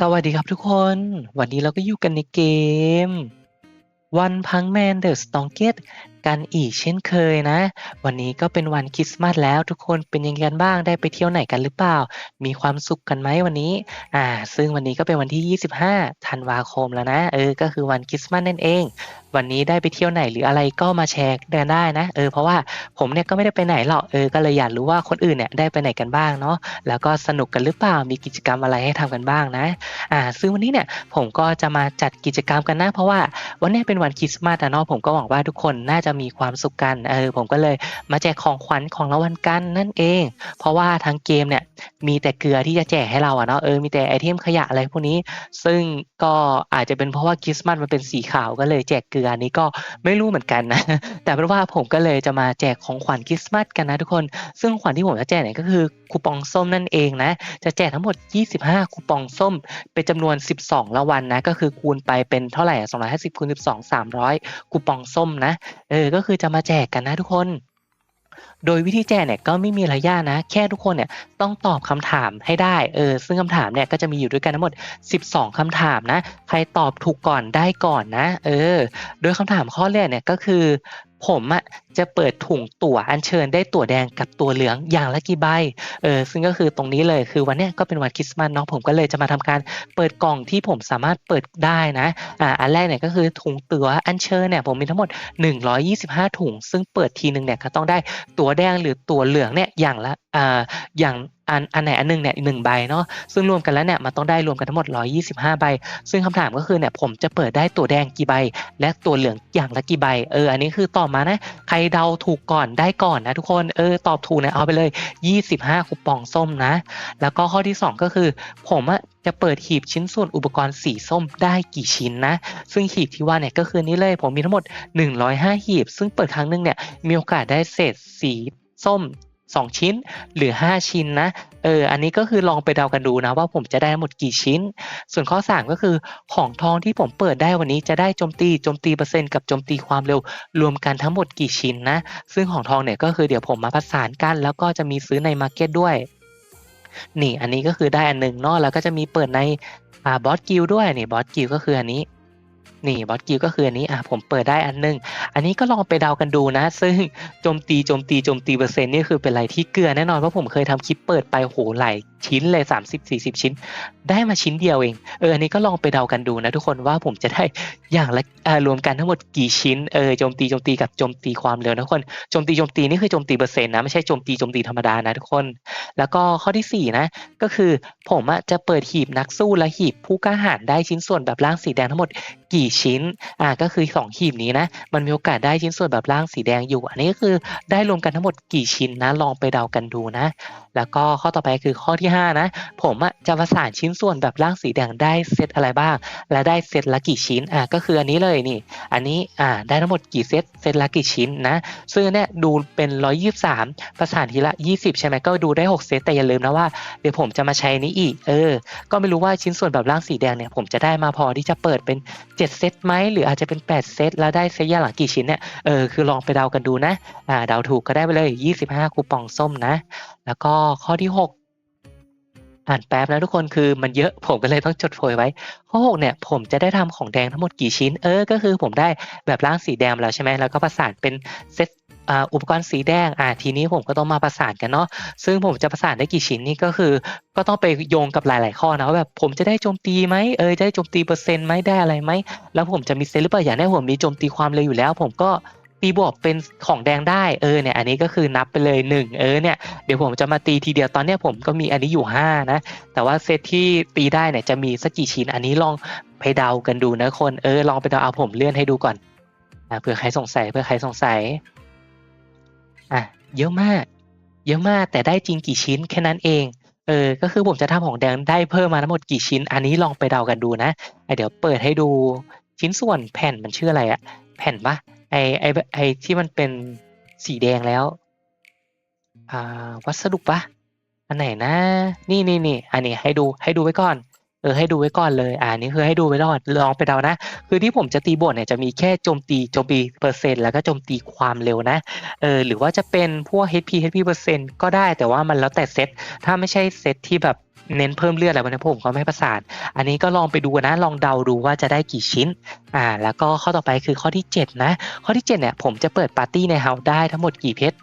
สวัสดีครับทุกคน วันนี้เราก็อยู่กันในเกมวันพังแกันอีกเช่นเคยนะ วันนี้ก็เป็นวันคริสต์มาสแล้วทุกคนเป็นยังไงกันบ้างได้ไปเที่ยวไหนกันหรือเปล่า มีความสุขกันไหมวันนี้ อ่า ซึ่งวันนี้ก็เป็นวันที่ 25ธันวาคมแล้วนะ เออ ก็คือวันคริสต์มาสนั่นเอง วันนี้ได้ไปเที่ยวไหนหรืออะไรก็มาแชร์กันได้นะ เออ เพราะว่าผมเนี่ยก็ไม่ได้ไปไหนหรอก เออ ก็เลยอยากรู้ว่าคนอื่นเนี่ยได้ไปไหนกันบ้างเนาะ แล้วก็สนุกกันหรือเปล่า มีกิจกรรมอะไรให้ทำกันบ้างนะ อ่า ซึ่งวันนี้เนี่ยผมก็จะมาจัดกิจกรรมกันนะ เพราะว่าวันนี้เป็นวันคริสต์มาสอะเนาะ ผมก็หวังว่าทุกคนน่าจะมีความสุขกันเออผมก็เลยมาแจกของขวัญของรางวัลกันนั่นเอง เพราะว่าทางเกมเนี่ยมีแต่เกลือที่จะแจกให้เราอะเนาะเออมีแต่ไอเทมขยะอะไรพวกนี้ ซึ่งก็อาจจะเป็นเพราะว่าคริสต์มาสมันเป็นสีขาวก็เลยแจกเกลือนี้ก็ไม่รู้เหมือนกันนะแต่เป็นว่าผมก็เลยจะมาแจกของขวัญคริสต์มาสกันนะทุกคน ซึ่งขวัญที่ผมจะแจกเนี่ยก็คือคูปองส้มนั่นเองนะจะแจกทั้งหมด 25 คูปองส้ม เป็นจำนวน 12รางวัลนะก็คือคูณไปเป็นเท่าไหร่อะ250คูณ12 300 คูปองส้มนะเออ ก็คือจะมาแจกกันนะทุกคน โดยวิธีแจกเนี่ยก็ไม่มีระยะนะ แค่ทุกคนเนี่ยต้องตอบคำถามให้ได้ เออ ซึ่งคำถามเนี่ยก็จะมีอยู่ด้วยกันทั้งหมด 12คำถามนะ ใครตอบถูกก่อนได้ก่อนนะ เออ โดยคำถามข้อแรกเนี่ยก็คือ ผมอะ จะเปิดถุงตั๋วอัญเชิญได้ตั๋วแดงกับตั๋วเหลืองอย่างละกี่ใบ เออซึ่งก็คือตรงนี้เลยคือวันนี้ก็เป็นวันคริสต์มาสเนาะผมก็เลยจะมาทำการเปิดกล่องที่ผมสามารถเปิดได้นะอ่าอันแรกเนี่ยก็คือถุงตั๋วอัญเชิญเนี่ยผมมีทั้งหมด 125 ถุง ซึ่งเปิดทีหนึ่งเนี่ยก็ต้องได้ตั๋วแดงหรือตั๋วเหลืองเนี่ยอย่างละอ่าอย่างอันอันไหนอันหนึงเนี่ยหนึ่งใบเนาะซึ่งรวมกันแล้วเนี่ยมันต้องได้รวมกันทั้งหมด 125 ใบ ซึ่งคำถามก็คือเนี่ยผมจะเปิดได้ตัวแดงกี่ใบ และตัวเหลืองอย่างละกี่ใบเอออันนี้คือตอบมานะใครเดาถูกก่อนได้ก่อนนะทุกคนเออตอบถูกเนี่ยเอาไปเลย 25 คูปองส้มนะ แล้วก็ข้อที่ 2 ก็คือ ผมอะจะเปิดหีบชิ้นส่วนอุปกรณ์สีส้มได้กี่ชิ้นนะ ซึ่งหีบที่ว่าเนี่ยก็คือนี้เลย ผมมีทั้งหมด 105 หีบ ซึ่งเปิดครั้งหนึงเนี่ยมีโอกาสได้เศษสีส้ม 2 ชิ้นหรือ 5 ชิ้นนะ เออ อันนี้ก็คือลองไปเดากันดูนะว่าผมจะได้ทั้งหมดกี่ชิ้น ส่วนข้อ 3 ก็คือของทองที่ผมเปิดได้วันนี้จะได้โจมตีโจมตีเปอร์เซ็นต์กับโจมตีความเร็วรวมกันทั้งหมดกี่ชิ้นนะ ซึ่งของทองเนี่ยก็คือเดี๋ยวผมมาประสานกัน แล้วก็จะมีซื้อในมาร์เก็ตด้วย นี่อันนี้ก็คือได้อันหนึ่งเนาะแล้วก็จะมีเปิดในอ่าบอสกิลด้วยนี่บอสกิลก็คืออันนี้ นี่บอสกิลก็คืออันนี้อะผมเปิดได้อันหนึง อันนี้ก็ลองไปเดากันดูนะ ซึ่งโจมตีโจมตีโจมตีเปอร์เซ็นต์นี่คือเป็นอะไรที่เกลือแน่นอนเพราะผมเคยทำคลิปเปิดไปโหหลายชิ้นเลย 30-40 ชิ้น ได้มาชิ้นเดียวเองเอออันนี้ก็ลองไปเดากันดูนะทุกคนว่าผมจะได้อย่างละอ่ารวมกันทั้งหมดกี่ชิ้นเออโจมตีโจมตีกับโจมตีความเร็วนะทุกคนโจมตีโจมตีนี่คือโจมตีเปอร์เซ็นต์นะไม่ใช่โจมตีโจมตีธรรมดานะทุกคน แล้วก็ข้อที่4นะก็คือผมอะจะเปิดหีบนักสู้และหีบผู้กล้าหาญได้ชิ้นส่วนแบบร่างสีแดงทั้งหมดกี่ชิ้นอ่าก็คือ 2 หีบนี้นะมันมีโอกาสได้ชิ้นส่วนแบบร่างสีแดงอยู่ อันนี้ก็คือได้รวมกันทั้งหมดกี่ชิ้นนะลองไปเดากันดูนะ แล้วก็ข้อต่อไปคือข้อที่ 5 นะ ผมอะจะประสานชิ้นส่วนแบบร่างสีแดงได้เซตอะไรบ้าง และได้เซตละกี่ชิ้นอ่าก็คืออันนี้เลยนี่ อันนี้อ่าได้ทั้งหมดกี่เซตเซตละกี่ชิ้นนะซึ่งอันเนี่ยดูเป็น 123 ประสานทีละ 20 ใช่ไหมก็ดูได้ 6 เซตแต่อย่าลืมนะว่าเดี๋ยวผมจะมาใช้นี้อีกเออ ก็ไม่รู้ว่าชิ้นส่วนแบบร่างสีแดงเนี่ยผมจะได้มาพอที่จะเปิดเป็น 7เซตไหมหรืออาจจะเป็น 8 เซตแล้วได้เซตย่าหลังกี่ชิ้นเนี่ยเออคือลองไปเดากันดูนะอ่าเดาถูกก็ได้ไปเลย 25 คูปองส้มนะ แล้วก็ข้อที่ 6 อ่านแป๊บนะทุกคนคือมันเยอะผมก็เลยต้องจดโพยไว้ ข้อ 6 เนี่ย ผมจะได้ทำของแดงทั้งหมดกี่ชิ้น เออ ก็คือผมได้แบบร่างสีแดงแล้วใช่ไหมแล้วก็ประสานเป็นเซต อุปกรณ์สีแดงอ่าทีนี้ผมก็ต้องมาประสานกันเนาะซึ่งผมจะประสานได้กี่ชิ้นนี่ก็คือ ก็ต้องไปโยงกับหลาย ๆ ข้อนะว่าแบบผมจะได้โจมตีไหมเออจะได้โจมตีเปอร์เซ็นต์ไหมได้อะไรไหมแล้วผมจะมีเซตหรือเปล่าอย่างแรกผมมีโจมตีความเร็วอยู่แล้ว ผมก็ตีบวกเป็นของแดงได้เออเนี่ยอันนี้ก็คือนับไปเลย 1 เออเนี่ยเดี๋ยวผมจะมาตีทีเดียวตอนเนี้ยผมก็มีอันนี้อยู่ 5 นะ แต่ว่าเซตที่ตีได้เนี่ยจะมีสักกี่ชิ้นอันนี้ลองไปเดากันดูนะคนเออลองไปเดาเอาผมเลื่อนให้ดูก่อนเผื่อใครสงสัยเผื่อใครสงสัย อะเยอะมาก เยอะมากแต่ได้จริงกี่ชิ้นแค่นั้นเอง เออ ก็คือผมจะทำของแดงได้เพิ่มมาทั้งหมดกี่ชิ้น อันนี้ลองไปเดากันดูนะอะเดี๋ยวเปิดให้ดูชิ้นส่วนแผ่นมันชื่ออะไรอะแผ่นปะไอไอไอที่มันเป็นสีแดงแล้ว อ่า วัสดุปะอันไหนนะ นี่นี่นี่อันนี้ให้ดูให้ดูไว้ก่อน ออให้ดูไว้ก่อนเลย อ่านี่คือให้ดูไว้ก่อนลองไปเดานะ คือที่ผมจะตีบทเนี่ยจะมีแค่โจมตีโจมตีเปอร์เซ็นต์แล้วก็โจมตีความเร็วนะ เออหรือว่าจะเป็นพวก HP HP เปอร์เซ็นต์ก็ได้แต่ว่ามันแล้วแต่เซต ถ้าไม่ใช่เซตที่แบบเน้นเพิ่มเลือดอะไรพวกนี้ผมก็ไม่ประสาน อันนี้ก็ลองไปดูนะ ลองเดาดูว่าจะได้กี่ชิ้น อ่า แล้วก็ข้อต่อไปคือข้อที่ 7 นะ ข้อที่ 7 เนี่ย ผมจะเปิดปาร์ตี้ในเฮาได้ทั้งหมดกี่เพชร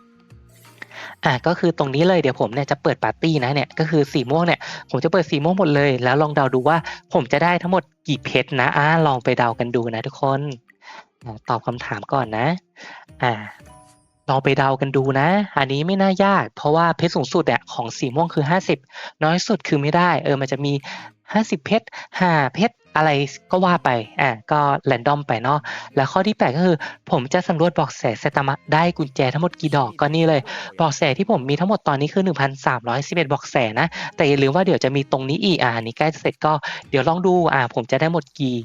อ่าก็คือตรงนี้เลยเดี๋ยวผมเนี่ยจะเปิดปาร์ตี้นะเนี่ยก็คือสีม่วงเนี่ยผมจะเปิดสีม่วงหมดเลย แล้วลองเดาดูว่าผมจะได้ทั้งหมดกี่เพชรนะอ่าลองไปเดากันดูนะทุกคนตอบคำถามก่อนนะ อ่า ลองไปเดากันดูนะ อันนี้ไม่น่ายาก เพราะว่าเพชรสูงสุดเนี่ยของสีม่วงคือ 50 น้อยสุดคือไม่ได้ เออ มันจะมี 50 เพชร5เพชร อะไรก็ว่าไปอ่าก็แรนดอมไปเนาะแล้วข้อที่ 8 ก็คือ ผมจะสำรวจบอกแสไซตามะได้กุญแจทั้งหมดกี่ดอกก็นี่เลยบอกแสที่ผมมีทั้งหมดตอนนี้คือ 1,311บอกแสนะ แต่อย่าลืมว่าเดี๋ยวจะมีตรงนี้อีกอ่าอันนี้ใกล้เสร็จก็เดี๋ยวลองดูอ่าผมจะได้หมดกี่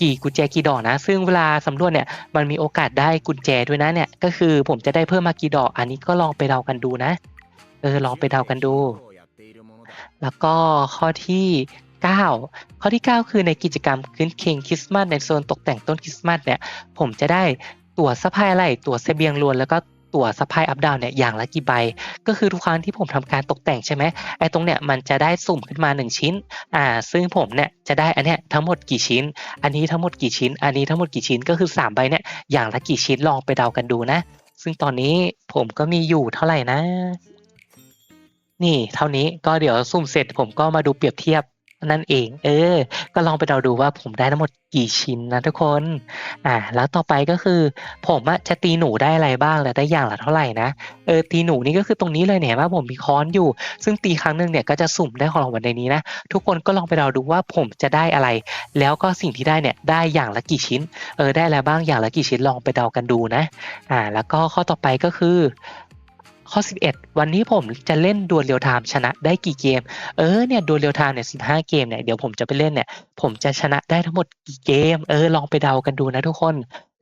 กี่กุญแจกี่ดอกนะ ซึ่งเวลาสำรวจเนี่ยมันมีโอกาสได้กุญแจด้วยนะเนี่ยก็คือผมจะได้เพิ่มมากี่ดอกอันนี้ก็ลองไปเดากันดูนะเออลองไปเดากันดู แล้วก็ข้อที่ 9 ข้อที่ 9 คือในกิจกรรมคืนเคงคริสต์มาสในโซนตกแต่งต้นคริสต์มาสเนี่ยผมจะได้ตั๋วสะพายอะไรตั๋วเสบียงรวนแล้วก็ตั๋วสะพายอัพดาวเนี่ยอย่างละกี่ใบ ก็คือทุกครั้งที่ผมทำการตกแต่งใช่ไหมไอ้ตรงเนี่ยมันจะได้สุ่มขึ้นมา 1 ชิ้นอ่าซึ่งผมเนี่ยจะได้อันเนี้ยทั้งหมดกี่ชิ้น อันนี้ทั้งหมดกี่ชิ้น อันนี้ทั้งหมดกี่ชิ้นก็คือ 3 ใบเนี่ยอย่างละกี่ชิ้นลองไปเดากันดูนะ ซึ่งตอนนี้ผมก็มีอยู่เท่าไหร่นะ นี่เท่านี้ก็เดี๋ยวสุ่มเสร็จผมก็มาดูเปรียบเทียบ นั่นเอง เออ ก็ลองไปเดาดูว่าผมได้ทั้งหมดกี่ชิ้นนะทุกคน อ่า แล้วต่อไปก็คือ ผมอะจะตีหนูได้อะไรบ้างและได้อย่างละเท่าไหร่นะ เออ ตีหนูนี่ก็คือตรงนี้เลยเนี่ยว่าผมมีค้อนอยู่ ซึ่งตีครั้งหนึ่งเนี่ยก็จะสุ่มได้ของรางวัลในนี้นะ ทุกคนก็ลองไปเดาดูว่าผมจะได้อะไร แล้วก็สิ่งที่ได้เนี่ยได้อย่างละกี่ชิ้น เออ ได้อะไรบ้างอย่างละกี่ชิ้นลองไปเดากันดูนะ อ่า แล้วก็ข้อต่อไปก็คือ ข้อ 11 วันนี้ผมจะเล่นดวลเรียวไทม์ชนะได้กี่เกม เออเนี่ยดวลเรียวไทม์เนี่ยสิเกมเนี่ยเดี๋ยวผมจะไปเล่นเนี่ยผมจะชนะได้ทั้งหมดกี่เกม เออลองไปเดากันดูนะทุกคน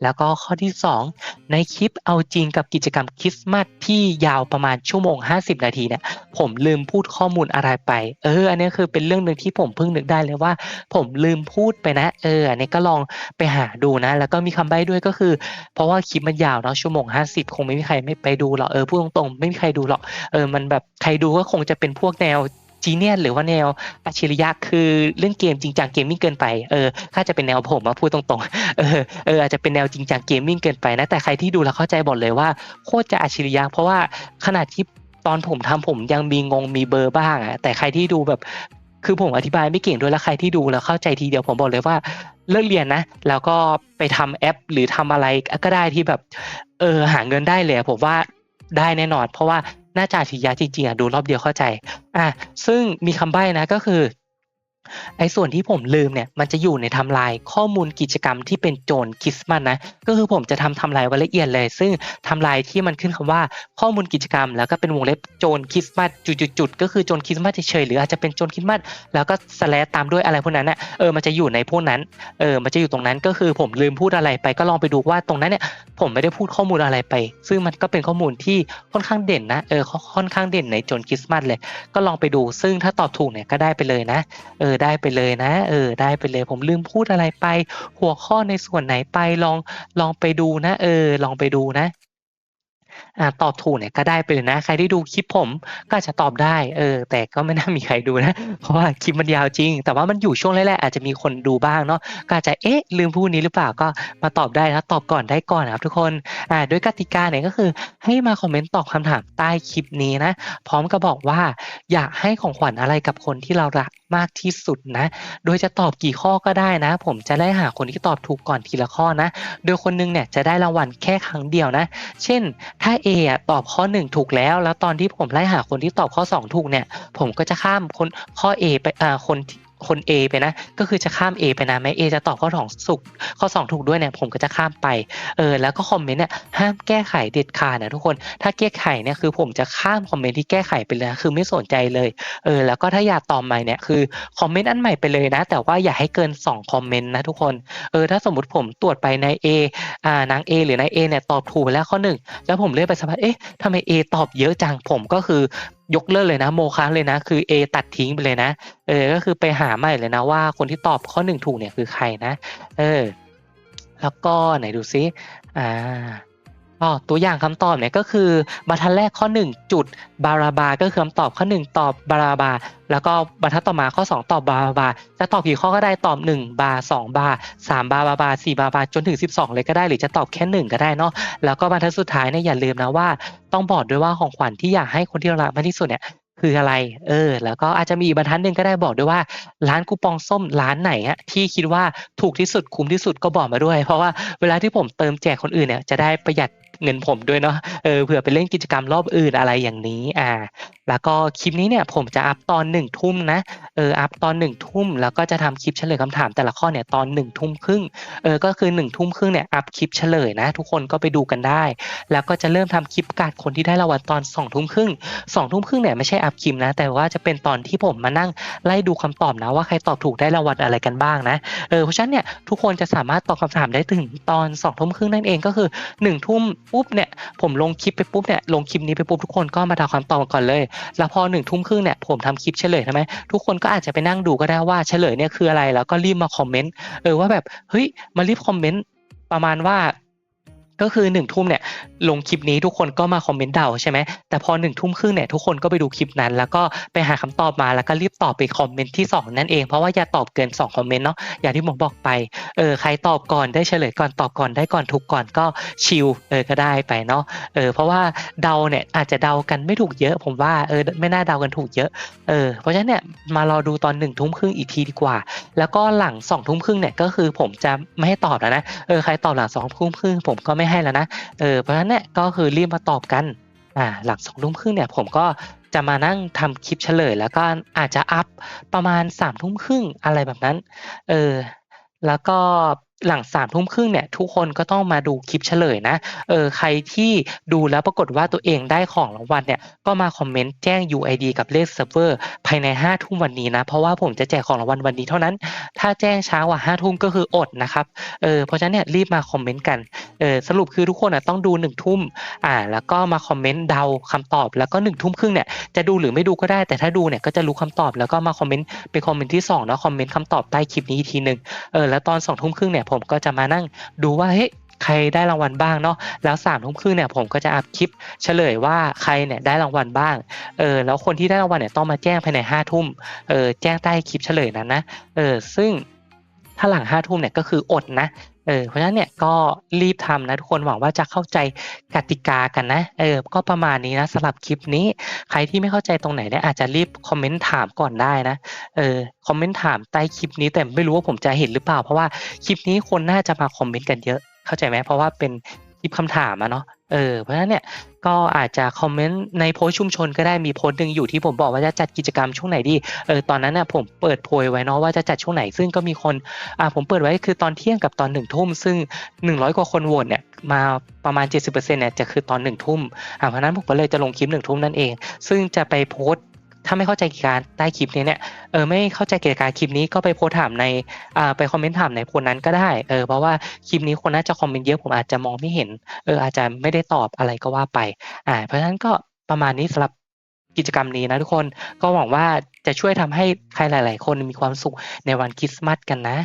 แล้วก็ข้อที่ 2 ในคลิปเอาจริงกับกิจกรรมคริสต์มาสที่ยาวประมาณชั่วโมง 50 นาทีเนี่ยผมลืมพูดข้อมูลอะไรไป เออ อันนี้คือเป็นเรื่องหนึ่งที่ผมเพิ่งนึกได้เลยว่า ผมลืมพูดไปนะ เออ อันนี้ก็ลองไปหาดูนะ แล้วก็มีคำใบ้ด้วยก็คือ เพราะว่าคลิปมันยาวเนาะชั่วโมง 50 คงไม่มีใครไม่ไปดูหรอกเออพูดตรงๆไม่มีใครดูหรอกเออมันแบบใครดูก็คงจะเป็นพวกแนว จีเนียนหรือว่าแนวอัจฉริยะคือเล่นเกมจริงจังเกมมิ่งเกินไปเออถ้าจะเป็นแนวผมมาพูดตรงๆเออเอออาจจะเป็นแนวจริงจังเกมมิ่งเกินไปนะแต่ใครที่ดูแล้วเข้าใจบอกเลยว่าโคตรจะอัจฉริยะเพราะว่าขนาดที่ตอนผมทำผมยังมีงงมีเบอร์บ้างอะแต่ใครที่ดูแบบคือผมอธิบายไม่เก่งด้วยแล้วใครที่ดูแล้วเข้าใจทีเดียวผมบอกเลยว่าเลิกเรียนนะ แล้วก็ไปทำแอปหรือทำอะไรก็ได้ที่แบบ เออหาเงินได้เลยผมว่าได้แน่นอน เพราะว่า น่าจะอัจฉริยะจริงๆอะดูรอบเดียวเข้าใจ อะซึ่งมีคำใบ้นะก็คือ ไอ้ส่วนที่ผมลืมเนี่ยมันจะอยู่ในทำลายข้อมูลกิจกรรมที่เป็นโจรคริสต์มาสนะก็คือผมจะทำทำลายไว้ละเอียดเลย ซึ่งทำลายที่มันขึ้นคำว่าข้อมูลกิจกรรม แล้วก็เป็นวงเล็บโจรคริสต์มาสจุดๆก็คือโจรคริสต์มาสเฉยๆหรืออาจจะเป็นโจรคริสต์มาสแล้วก็สแลชตามด้วยอะไรพวกนั้นน่ะเออมันจะอยู่ในพวกนั้นเออมันจะอยู่ตรงนั้นก็คือผมลืมพูดอะไรไปก็ลองไปดูว่าตรงนั้นเนี่ยผมไม่ได้พูดข้อมูลอะไรไป ซึ่งมันก็เป็นข้อมูลที่ค่อนข้างเด่นนะเออค่อนข้างเด่นในโจรคริสต์มาสเลย ก็ลองไปดูซึ่งถ้าตอบถูกเนี่ยก็ได้ไปเลยนะเออได้ไปเลยนะ เออ ได้ไปเลย ผมลืมพูดอะไรไป หัวข้อในส่วนไหนไปลองลองไปดูนะ เออ ลองไปดูนะอ่าตอบถูกเนี่ยก็ได้ไปเลยนะ ใครที่ดูคลิปผมก็จะตอบได้ เออ แต่ก็ไม่น่ามีใครดูนะ เพราะว่าคลิปมันยาวจริง แต่ว่ามันอยู่ช่วงแรกๆอาจจะมีคนดูบ้างเนาะก็อาจจะเอ๊ะลืมพูดนี้หรือเปล่าก็มาตอบได้นะตอบก่อนได้ก่อนนะครับทุกคนอ่าโดยกติกาเนี่ยก็คือให้มาคอมเมนต์ตอบคำถามใต้คลิปนี้นะ พร้อมกับบอกว่า อยากให้ของขวัญอะไรกับคนที่เรารักมากที่สุดนะ โดยจะตอบกี่ข้อก็ได้นะ ผมจะไล่หาคนที่ตอบถูกก่อนทีละข้อนะ โดยคนหนึงเนี่ยจะได้รางวัลแค่ครั้งเดียวนะ เช่น ถ้า A อะตอบข้อ 1 ถูกแล้ว แล้วตอนที่ผมไล่หาคนที่ตอบข้อ 2 ถูกเนี่ย ผมก็จะข้ามคนข้อ A ไปอ่าคนที่ คน A ไปนะ ก็คือจะข้าม A ไปนะแม้ A จะตอบข้อสองสุกข้อ 2 ถูกด้วยเนี่ยผมก็จะข้ามไปเออแล้วก็คอมเมนต์เนี่ยห้ามแก้ไขเด็ดขาดนะทุกคนถ้าแก้ไขเนี่ยคือผมจะข้ามคอมเมนต์ที่แก้ไขไปเลยนะคือไม่สนใจเลยเออแล้วก็ถ้าอยากตอบใหม่เนี่ยคือคอมเมนต์อันใหม่ไปเลยนะ แต่ว่าอย่าให้เกิน 2 คอมเมนต์นะทุกคนเออถ้าสมมติผมตรวจไปใน A อ่านาง A หรือนาย A เนี่ยตอบถูกไปแล้วข้อหนึ่งแล้วผมเลื่อนไปสักพักเอ๊ะทำไม A ตอบเยอะจังผมก็คือยกเลิกเลยนะ โมฆะเลยนะ คือ A ตัดทิ้งไปเลยนะ เออ ก็คือไปหาใหม่เลยนะว่าคนที่ตอบข้อหนึ่งถูกเนี่ยคือใครนะ เออ แล้วก็ไหนดูซิ อ่า อ๋อตัวอย่างคำตอบเนี่ยก็คือบรรทัดแรกข้อ 1 จุดบาราบา ก็คือคำตอบข้อ 1 ตอบบาราบา แล้วก็บรรทัดต่อมาข้อ 2 ตอบบาราบา จะตอบกี่ข้อก็ได้ตอบ 1 บา 2 บา 3 บาบาบา 4 บาบาจนถึง 12 เลยก็ได้หรือจะตอบแค่ 1 ก็ได้เนาะแล้วก็บรรทัดสุดท้ายเนี่ยอย่าลืมนะว่า ต้องบอกด้วยว่าของขวัญที่อยากให้คนที่เรารักมากที่สุดเนี่ยคืออะไร เออ แล้วก็อาจจะมีอีกบรรทัดหนึ่งก็ได้บอกด้วยว่า ร้านคูปองส้มร้านไหนอะที่คิดว่าถูกที่สุดคุ้มที่สุดก็บอกมาด้วย เพราะว่าเวลาที่ผมเติมแจกคนอื่นเนี่ยจะได้ประหยัด เงินผมด้วยเนาะเออเผื่อไปเล่นกิจกรรมรอบอื่นอะไรอย่างนี้อ่า แล้วก็คลิปนี้เนี่ยผมจะอัพตอนหนึ่งทุ่มนะเอออัพตอนหนึ่งทุ่มแล้วก็จะทำคลิปเฉลยคำถามแต่ละข้อเนี่ยตอนหนึ่งทุ่มครึ่งเออก็คือหนึ่งทุ่มครึ่งเนี่ยอัพคลิปเฉลยนะ ทุกคนก็ไปดูกันได้ แล้วก็จะเริ่มทำคลิปประกาศคนที่ได้รางวัลตอนสองทุ่มครึ่งสองทุ่มครึ่งเนี่ยไม่ใช่อัพคลิปนะ แต่ว่าจะเป็นตอนที่ผมมานั่งไล่ดูคำตอบนะว่าใครตอบถูกได้รางวัลอะไรกันบ้างนะเออเพราะฉะนั้นเนี่ยทุกคนจะสามารถตอบคำถามได้ถึงตอนสองทุ่มครึ่งนั่นเองก็คือหนึ่งทุ่มปุ๊บเนี่ยผมลงคลิปไปปุ๊บเนี่ยลงคลิปนี้ไปปุ๊บทุกคนก็มาทำคำตอบก่อนเลย แล้วพอหนึ่งทุ่มครึ่งเนี่ยผมทำคลิปเฉลยใช่ไหมทุกคนก็อาจจะไปนั่งดูก็ได้ว่าเฉลยเนี่ยคืออะไรแล้วก็รีบมาคอมเมนต์เออว่าแบบเฮ้ยมารีบคอมเมนต์ประมาณว่า ก็คือหนึ่งทุ่มเนี่ยลงคลิปนี้ทุกคนก็มาคอมเมนต์เดาใช่ไหมแต่พอหนึ่งทุ่มครึ่งเนี่ยทุกคนก็ไปดูคลิปนั้น แล้วก็ไปหาคำตอบมาแล้วก็รีบตอบไปคอมเมนต์ที่สองนั่นเองเพราะว่าอย่าตอบเกินสองคอมเมนต์เนาะอย่างที่ผมบอกไปเออใครตอบก่อนได้เฉลยก่อนตอบก่อนได้ก่อนถูกก่อนก็ชิลเออก็ได้ไปเนาะเออเพราะว่าเดาเนี่ยอาจจะเดากันไม่ถูกเยอะ ผมว่าเออไม่น่าเดากันถูกเยอะเออเพราะฉะนั้นเนี่ยมารอดูตอนหนึ่งทุ่มครึ่งอีกทีดีกว่า แล้วก็หลังสองทุ่มครึ่งเนี่ยก็คือผมจะไม่ให้ตอบแล้วนะเออใครตอบหลังสองทุ่มครึ่งผมก็ไม่ให้แล้วนะเออเพราะฉะนั้นเนี่ยก็คือรีบมาตอบกันอ่าหลังสองทุ่มครึ่งเนี่ยผมก็จะมานั่งทำคลิปเฉลย แล้วก็อาจจะอัพประมาณสามทุ่มครึ่งอะไรแบบนั้นเออแล้วก็ หลังสามทุ่มครึ่งเนี่ยทุกคนก็ต้องมาดูคลิปเฉลยนะเออใครที่ดูแล้วปรากฏว่าตัวเองได้ของรางวัลเนี่ยก็มาคอมเมนต์แจ้ง UID กับเลขเซิร์ฟเวอร์ภายในห้าทุ่มวันนี้นะ เพราะว่าผมจะแจกของรางวัลวันนี้เท่านั้น ถ้าแจ้งช้ากว่าห้าทุ่มก็คืออดนะครับเออเพราะฉะนั้นเนี่ยรีบมาคอมเมนต์กันเออสรุปคือทุกคนอะต้องดูหนึ่งทุ่มอ่าแล้วก็มาคอมเมนต์เดาคำตอบแล้วก็หนึ่งทุ่มครึ่งเนี่ยจะดูหรือไม่ดูก็ได้แต่ถ้าดูเนี่ยก็จะรู้คำตอบแล้วก็มาคอมเมนต์เป็นคอมเมนต์ที่สองเนาะคอมเมนต์คำตอบใต้คลิปนี้อีกทีหนึ่งเออแล้วตอนสองทุ่มครึ่งเนี่ยผมก็จะมานั่งดูว่าเฮ้ยใครได้รางวัลบ้างเนาะแล้วสามทุ่มครึ่งเนี่ยผมก็จะอัพคลิป เฉลยว่าใครเนี่ยได้รางวัลบ้างเออแล้วคนที่ได้รางวัลเนี่ยต้องมาแจ้งภายในห้าทุ่มเออแจ้งใต้คลิปเฉลยนั้นนะเออซึ่งถ้าหลังห้าทุ่มเนี่ยก็คืออดนะ เออเพราะฉะนั้นเนี่ยก็รีบทำนะทุกคนหวังว่าจะเข้าใจกติกากันนะเออก็ประมาณนี้นะสำหรับคลิปนี้ ใครที่ไม่เข้าใจตรงไหนเนี่ยอาจจะรีบคอมเมนต์ถามก่อนได้นะเออคอมเมนต์ถามใต้คลิปนี้แต่ไม่รู้ว่าผมจะเห็นหรือเปล่า เพราะว่าคลิปนี้คนน่าจะมาคอมเมนต์กันเยอะเข้าใจไหมเพราะว่าเป็นคลิปคำถามอะเนาะ เออเพราะฉะนั้นเนี่ยก็อาจจะคอมเมนต์ในโพสชุมชนก็ได้มีโพสต์หนึ่งอยู่ที่ผมบอกว่าจะจัดกิจกรรมช่วงไหนดีเออตอนนั้นน่ะผมเปิดโพยไว้เนาะว่าจะจัดช่วงไหนซึ่งก็มีคนอ่าผมเปิดไว้คือตอนเที่ยงกับตอนหนึ่งทุ่มซึ่ง 100 กว่าคนโหวตเนี่ยมาประมาณ 70%เนี่ยจะคือตอนหนึ่งทุ่มอ่าเพราะฉะนั้นผมก็เลยจะลงคลิปหนึ่งทุ่มนั่นเอง ซึ่งจะไปโพสต์ ถ้าไม่เข้าใจกิจการใต้คลิปนี้เนี่ยเออไม่เข้าใจเกิจการคลิปนี้ก็ไปโพสถามในอ่าไปคอมเมนต์ถามในโพสนั้นก็ได้เออเพราะว่าคลิปนี้คนน่าจะคอมเมนต์เยอะผมอาจจะมองไม่เห็นเอออาจจะไม่ได้ตอบอะไรก็ว่าไปอ่าเพราะฉะนั้นก็ประมาณนี้สำหรับกิจกรรมนี้นะทุกคนก็หวังว่าจะช่วยทำให้ใครหลาย ๆ คนมีความสุขในวันคริสต์มาสกันนะ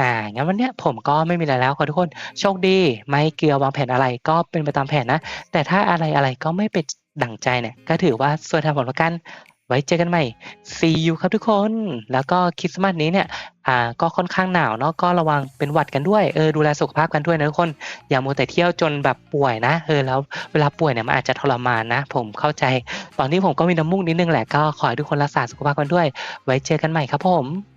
อ่า งั้นวันเนี้ยผมก็ไม่มีอะไรแล้วขอทุกคน โชคดี ไม่เกลือววางแผนอะไรก็เป็นไปตามแผนนะ แต่ถ้าอะไรอะไรก็ไม่เป็นดั่งใจเนี่ย ก็ถือว่าส่วนทางผลประกัน ไว้เจอกันใหม่ see you ครับทุกคน แล้วก็คริสต์มาสนี้เนี่ย อ่า ก็ค่อนข้างหนาวเนาะ ก็ระวังเป็นหวัดกันด้วย เออ ดูแลสุขภาพกันด้วยนะทุกคน อย่ามัวแต่เที่ยวจนแบบป่วยนะ เออ แล้วเวลาป่วยเนี่ยมันอาจจะทรมานนะ ผมเข้าใจ ตอนนี้ผมก็มีน้ำมูกนิดนึงแหละ ก็ขอให้ทุกคนรักษาสุขภาพกันด้วย ไว้เจอกันใหม่ครับผม